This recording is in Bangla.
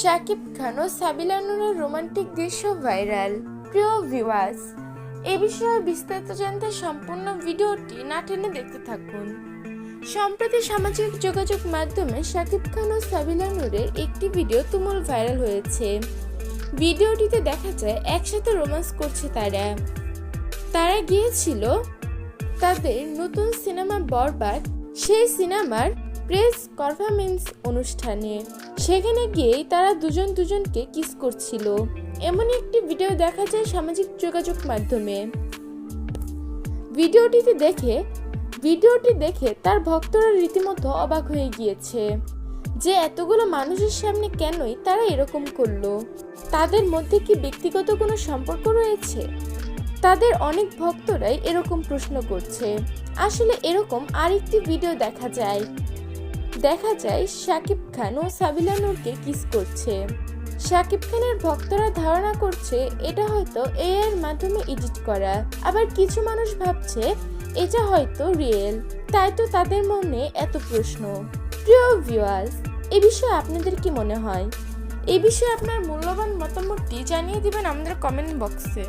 শাকিব খান ও সাবিলা নুরের রোমান্টিক দৃশ্য ভাইরাল। প্রিয় ভিউয়ার্স এ বিষয়ে বিস্তারিত জানতে সম্পূর্ণ ভিডিওটি না টেনে দেখতে থাকুন। সম্প্রতি সামাজিক যোগাযোগ মাধ্যমে শাকিব খান ও সাবিলা নূরের একটি ভিডিও তুমুল ভাইরাল হয়েছে। ভিডিওটিতে দেখা যায়, একসাথে রোমান্স করছে তারা। তারা গিয়েছিল তাদের নতুন সিনেমা বরবাদ, সেই সিনেমার প্রেস পারফরমেন্স অনুষ্ঠানে। সেখানে গিয়েই তারা দুজন দুজনকে কিস করছিল। এমন একটি ভিডিও দেখা যায় সামাজিক যোগাযোগ মাধ্যমে। ভিডিওটিতে দেখে, ভিডিওটি দেখে তার ভক্তরা রীতিমতো অবাক হয়ে গিয়েছে যে এতগুলো মানুষের সামনে কেনই তারা এরকম করল? তাদের মধ্যে কি ব্যক্তিগত কোনো সম্পর্ক রয়েছে? তাদের অনেক ভক্তরাই এরকম প্রশ্ন করছে। আসলে এরকম আরেকটি ভিডিও দেখা যায়। দেখা যায় শাকিব খান ও সাবিলা নূরকে কিস করছে। শাকিব খানের ভক্তরা ধারণা করছে এটা হয়তো এ এর মাধ্যমে এডিট করা। আবার কিছু মানুষ ভাবছে এটা হয়তো রিয়েল। তাই তো তাদের মনে এত প্রশ্ন। প্রিয় ভিউয়ার্স, এ বিষয়ে আপনাদের কি মনে হয়? এ বিষয়ে আপনার মূল্যবান মতামতটি জানিয়ে দিবেন আমাদের কমেন্ট বক্সে।